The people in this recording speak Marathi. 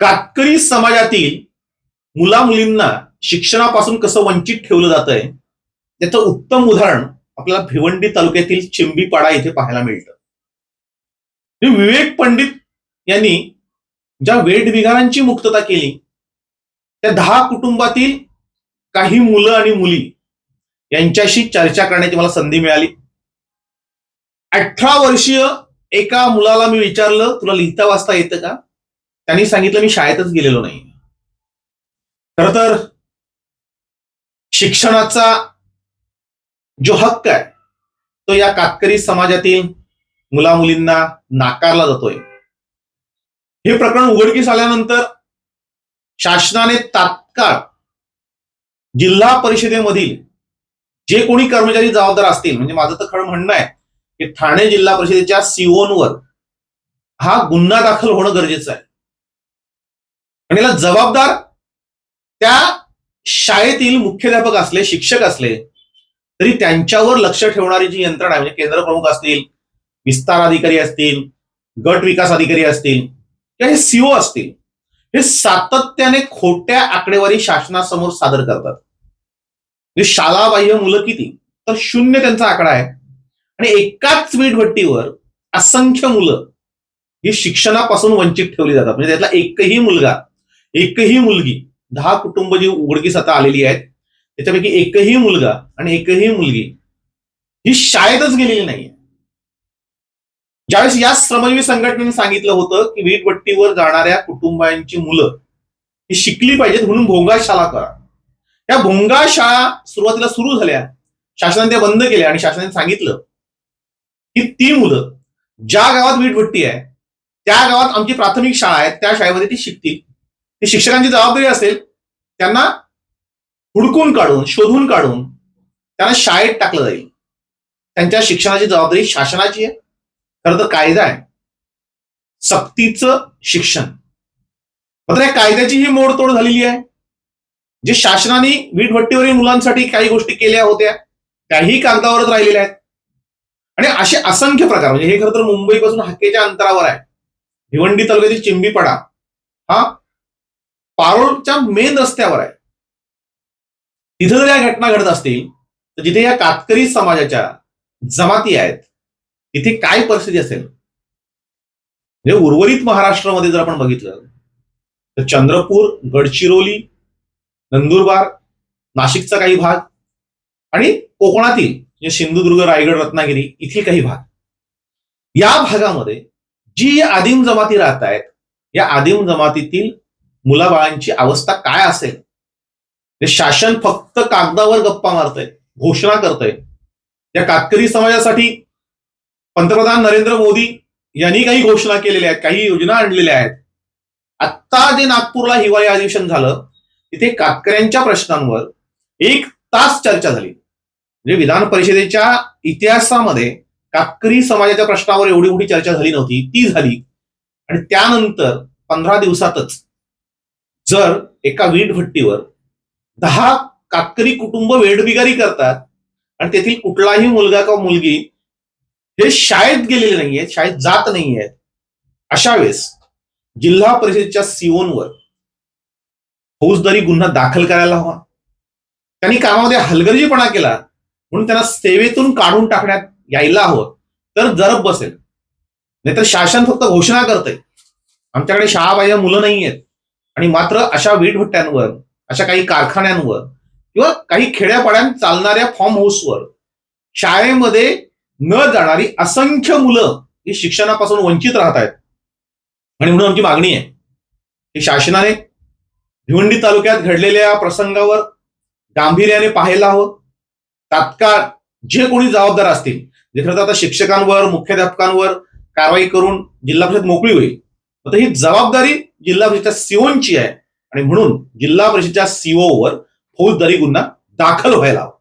कातकरी समाजातील मुला मुलींना शिक्षणापासून कसं वंचित ठेवलं जात आहे त्याचं उत्तम उदाहरण आपल्याला भिवंडी तालुक्यातील चिंबीपाडा इथे पाहायला मिळतं. विवेक पंडित यांनी ज्या वेठबिगारांची मुक्तता केली त्या दहा कुटुंबातील काही मुलं आणि मुली यांच्याशी चर्चा करण्याची मला संधी मिळाली. अठरा वर्षीय एका मुलाला मी विचारलं तुला लिहिता वाचता येतं का? त्यांनी सांगितलं मी शाळेतच गेलेलो नाही. खर तर शिक्षणाचा जो हक्क आहे तो या कातकरी समाजातील मुला मुलींना नाकारला जातोय. हे प्रकरण उघडकीस आल्यानंतर शासनाने तात्काळ जिल्हा परिषदेमधील जे कोणी कर्मचारी जबाबदार असतील म्हणजे माझं तर खरं म्हणणं आहे की ठाणे जिल्हा परिषदेच्या सीओनवर हा गुन्हा दाखल होणं गरजेचं आहे. आणि याला जबाबदार त्या शाळेतील मुख्याध्यापक असले शिक्षक असले तरी त्यांच्यावर लक्ष ठेवणारी जी यंत्रणा म्हणजे केंद्र प्रमुख असतील विस्तार अधिकारी असतील गट विकास अधिकारी असतील किंवा हे सीओ असतील हे सातत्याने खोट्या आकडेवारी शासनासमोर सादर करतात. म्हणजे शालाबाह्य मुलं किती? तर शून्य त्यांचा आकडा आहे. आणि एकाच वीटभट्टीवर असंख्य मुलं ही शिक्षणापासून वंचित ठेवली जातात. म्हणजे त्यातला एकही मुलगा एकही मुलगी दहा कुटुंब जी उघडकीस आता आलेली आहेत त्याच्यापैकी एकही मुलगा आणि एकही मुलगी ही शाळेतच गेलेली नाहीये. ज्यावेळेस या श्रमजीवी संघटनेने सांगितलं होतं की वीटभट्टीवर जाणाऱ्या कुटुंबांची मुलं ही शिकली पाहिजेत म्हणून भोंगा शाळा करा. या भोंगा शाळा सुरुवातीला सुरू झाल्या शासनाने त्या बंद केल्या आणि शासनाने सांगितलं की ती मुलं ज्या गावात वीटभट्टी आहे त्या गावात आमची प्राथमिक शाळा आहे त्या शाळेमध्ये ती शिकतील. ती शिक्षकांची जबाबदारी असेल त्यांना हुडकून काढून शोधून काढून त्यांना शाळेत टाकलं जाईल. त्यांच्या शिक्षणाची जबाबदारी शासनाची आहे. खरं तर कायदा आहे. सक्तीचं शिक्षण. मात्र या कायद्याची ही मोडतोड झालेली आहे. जे शासनाने वीटभट्टीवरील मुलांसाठी काही गोष्टी केल्या होत्या त्याही कागदावरच राहिलेल्या आहेत. आणि असे असंख्य प्रकार म्हणजे हे खरं तर मुंबईपासून हक्केच्या अंतरावर आहे. भिवंडी तालुक्यातील चिंबीपाडा हा पारोळच्या मेन रस्त्यावर आहे. तिथं जर या घटना घडत असतील तर जिथे या कातकरी समाजाच्या जमाती आहेत तिथे काय परिस्थिती असेल? म्हणजे उर्वरित महाराष्ट्रामध्ये जर आपण बघितलं तर चंद्रपूर गडचिरोली नंदुरबार नाशिकचा काही भाग आणि कोकणातील म्हणजे सिंधुदुर्ग रायगड रत्नागिरी इथील काही भाग. या भागामध्ये जी आदिम जमाती राहत आहेत या आदिम जमातीतील मुलाबाळांची अवस्था काय असेल? शासन फक्त कागदावर गप्पा मारतय घोषणा करतंय. या कातकरी समाजासाठी पंतप्रधान नरेंद्र मोदी यांनी काही घोषणा केलेल्या आहेत काही योजना आणलेल्या आहेत. आत्ता जे नागपूरला हिवाळी अधिवेशन झालं तिथे कातकऱ्यांच्या प्रश्नांवर एक तास चर्चा झाली. म्हणजे विधान परिषदेच्या इतिहासामध्ये कातकरी समाजाच्या प्रश्नावर एवढी मोठी चर्चा झाली नव्हती ती झाली. आणि त्यानंतर पंधरा दिवसातच जर एका वीट भट्टीवर दहा कातकरी कुटुंब वेडबिगारी करतात आणि तेथील कुठलाही मुलगा किंवा मुलगी हे शाळेत गेलेले नाहीयेत शाळेत जात नाहीयेत अशा वेळेस जिल्हा परिषदेच्या सीओनवर फौजदारी गुन्हा दाखल करायला हवा. त्यांनी कामामध्ये हलगर्जीपणा केला म्हणून त्यांना सेवेतून काढून टाकण्यात यायला हवं. तर जरब बसेल. नाहीतर शासन फक्त घोषणा करतंय. आमच्याकडे शाळा पाहिजे मुलं नाही आहेत आणि मात्र अशा वीटभट्ट्यांवर अशा काही कारखान्यांवर किंवा काही खेड्यापाड्यात चालणाऱ्या फॉर्म हाऊसवर शाळेमध्ये न जाणारी असंख्य मुलं ही शिक्षणापासून वंचित राहत आहेत. आणि म्हणून आमची मागणी आहे की शासनाने भिवंडी तालुक्यात घडलेल्या प्रसंगावर गांभीर्याने पाहायला हवं. तात्काळ जे कोणी जबाबदार असतील जे खरं तर आता शिक्षकांवर मुख्याध्यापकांवर कारवाई करून जिल्हा परिषद मोकळी होईल आता ही जबाबदारी जिल्हा परिषदच्या सीओची आहे. आणि म्हणून जिल्हा परिषदच्या सीओवर फौजदारी गुन्हा दाखल व्हायला हवा.